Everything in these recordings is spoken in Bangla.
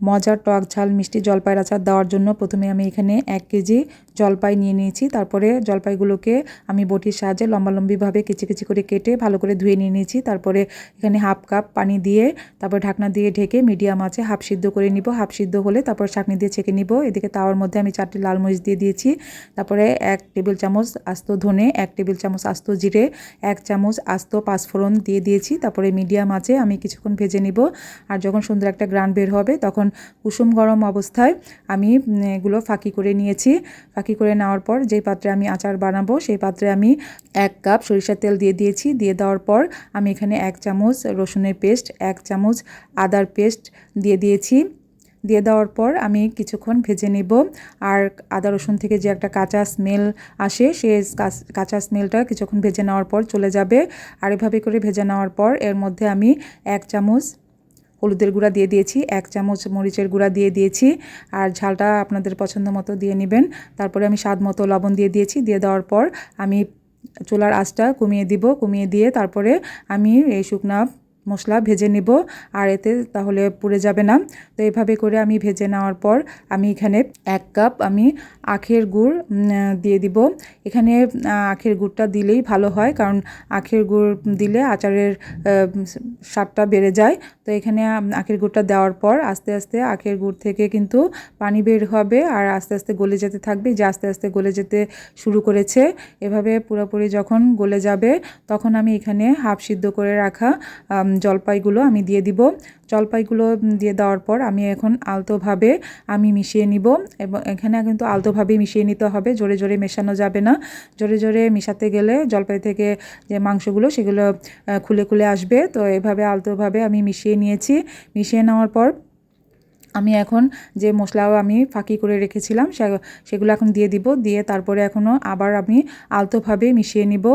মজার টক ঝাল, মিষ্টি জলপাইয়ের আচার দেওয়ার জন্য প্রথমে আমি এখানে এক কেজি জলপাই নিয়ে নিয়েছি। তারপরে জলপাইগুলোকে আমি বটির সাহায্যে লম্বালম্বিভাবে কিচি কিচি করে কেটে ভালো করে ধুয়ে নিয়ে নিয়েছি। তারপরে এখানে হাফ কাপ পানি দিয়ে তারপর ঢাকনা দিয়ে ঢেকে মিডিয়াম আছে হাফ সিদ্ধ করে নিব। হাফ সিদ্ধ হলে তারপর চাটনি দিয়ে ছেঁকে নিব। এদিকে তাওয়ার মধ্যে আমি চারটি লাল মরিচ দিয়ে দিয়েছি। তারপরে এক টেবিল চামচ আস্ত ধনে, এক টেবিল চামচ আস্ত জিরে, এক চামচ আস্ত পাঁচফোড়ন দিয়ে দিয়েছি। তারপরে মিডিয়াম আছে আমি কিছুক্ষণ ভেজে নিব। আর যখন সুন্দর একটা গ্রান বের হবে তখন কুসুম গরম অবস্থায় আমি এগুলো ফাঁকি করে নিয়েছি। ফাঁকি করে নেওয়ার পর যেই পাত্রে আমি আচার বানাবো, সেই পাত্রে আমি এক কাপ সরিষার তেল দিয়ে দিয়েছি। দিয়ে দেওয়ার পর আমি এখানে এক চামচ রসুনের পেস্ট, এক চামচ আদার পেস্ট দিয়ে দিয়েছি। দিয়ে দেওয়ার পর আমি কিছুক্ষণ ভেজে নেব। আর আদা রসুন থেকে যে একটা কাঁচা স্মেল আসে, সে কাঁচা স্মেলটা কিছুক্ষণ ভেজে নেওয়ার পর চলে যাবে। আর এভাবে করে ভেজে নেওয়ার পর এর মধ্যে আমি এক চামচ হলুদের গুঁড়া দিয়ে দিয়েছি, এক চামচ মরিচের গুঁড়া দিয়ে দিয়েছি, আর ঝালটা আপনাদের পছন্দ মতো দিয়ে নেবেন। তারপরে আমি স্বাদ মতো লবণ দিয়ে দিয়েছি, দিয়ে দেওয়ার পর আমি চুলার আঁচটা কমিয়ে দিব, কমিয়ে দিয়ে তারপরে আমি এই শুকনা মশলা ভেজে নিব, আর এতে তাহলে পুড়ে যাবে না। তো এইভাবে করে আমি ভেজে নেওয়ার পর আমি এখানে এক কাপ আমি আখের গুড় দিয়ে দিব। এখানে আখের গুড়টা দিলেই ভালো হয়, কারণ আখের গুড় দিলে আচারের স্বাদটা বেড়ে যায়। তো এখানে আখের গুড়টা দেওয়ার পর আস্তে আস্তে আখের গুড় থেকে কিন্তু পানি বের হবে আর আস্তে আস্তে গলে যেতে থাকবে। যে আস্তে আস্তে গলে যেতে শুরু করেছে, এভাবে পুরোপুরি যখন গলে যাবে তখন আমি এখানে হাফ সিদ্ধ করে রাখা জলপাইগুলো আমি দিয়ে দিব। জলপাইগুলো দিয়ে দেওয়ার পর আমি এখন আলতোভাবে আমি মিশিয়ে নিব এবং এখানে কিন্তু আলতোভাবে মিশিয়ে নিতে হবে, জোরে জোরে মেশানো যাবে না। জোরে জোরে মেশাতে গেলে জলপাই থেকে যে মাংসগুলো সেগুলো খুলে খুলে আসবে। তো এভাবে আলতোভাবে আমি মিশিয়ে নিয়েছি। মিশিয়ে নেওয়ার পর আমি এখন যে মশলাও আমি ফাঁকি করে রেখেছিলাম সেগুলো এখন দিয়ে দিব, দিয়ে তারপরে এখনও আবার আমি আলতোভাবে মিশিয়ে নিব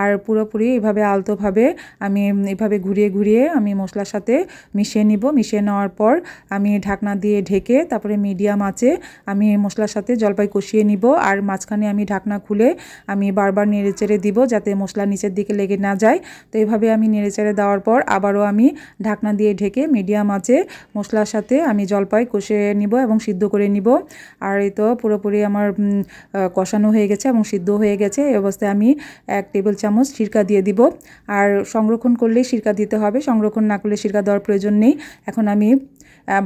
আর পুরোপুরি এভাবে আলতোভাবে আমি এভাবে ঘুরিয়ে ঘুরিয়ে আমি মশলার সাথে মিশিয়ে নিব। মিশিয়ে নেওয়ার পর আমি ঢাকনা দিয়ে ঢেকে তারপরে মিডিয়াম আছে আমি মশলার সাথে জলপাই কষিয়ে নিব আর মাঝখানে আমি ঢাকনা খুলে আমি বারবার নেড়ে চেড়ে দিব যাতে মশলা নিচের দিকে লেগে না যায়। তো এভাবে আমি নেড়ে চেড়ে দেওয়ার পর আবারও আমি ঢাকনা দিয়ে ঢেকে মিডিয়াম আছে মশলার সাথে আমি জল জলপাই কষে নিব এবং সিদ্ধ করে নিব। আর এই তো পুরোপুরি আমার কষানো হয়ে গেছে এবং সিদ্ধ হয়ে গেছে। এই অবস্থায় আমি এক টেবিল চামচ সিরকা দিয়ে দিব। আর সংরক্ষণ করলেই সিরকা দিতে হবে। সংরক্ষণ না করলে সিরকা দেওয়ার প্রয়োজন নেই। এখন আমি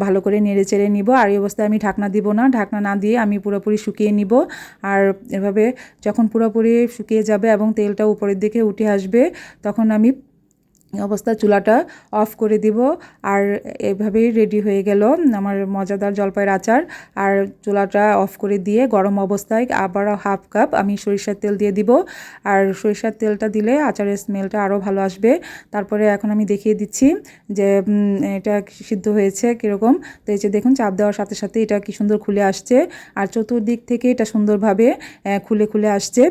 ভালো করে নেড়ে চেড়ে নিব। আর এই অবস্থায় আমি ঢাকনা দিব না। ঢাকনা না দিয়ে আমি পুরোপুরি শুকিয়ে নিব। আর এভাবে যখন পুরোপুরি শুকিয়ে যাবে এবং তেলটা উপরের দিকে উঠে আসবে, তখন আমি অবস্থা চুলাটা অফ করে দিব। আর এভাবেই রেডি হয়ে গেল আমার মজাদার জলপাইয়ের আচার। আর চুলাটা অফ করে দিয়ে গরম অবস্থায় আবার হাফ কাপ আমি সরিষার তেল দিয়ে দিব। আর সরিষার তেলটা দিলে আচারের স্মেলটা আরও ভালো আসবে। তারপরে এখন আমি দেখিয়ে দিচ্ছি যে এটা সিদ্ধ হয়েছে কীরকম। তো এই যে দেখুন, চাপ দেওয়ার সাথে সাথে এটা কি সুন্দর খুলে আসছে। আর চতুর্দিক থেকে এটা সুন্দরভাবে খুলে খুলে আসছে।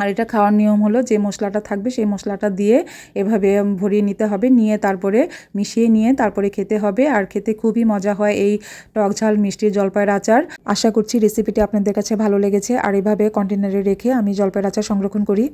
আর এটা খাওয়ার নিয়ম হলো যে মশলাটা থাকবে সেই মশলাটা দিয়ে এভাবে ভরিয়ে নিতে হবে, নিয়ে তারপরে মিশিয়ে নিয়ে তারপরে খেতে হবে। আর খেতে খুবই মজা হয় এই টক ঝাল মিষ্টির জলপাইয়ের আচার। আশা করছি রেসিপিটি আপনাদের কাছে ভালো লেগেছে। আর এভাবে কন্টেনারে রেখে আমি জলপাইয়ের আচার সংরক্ষণ করি।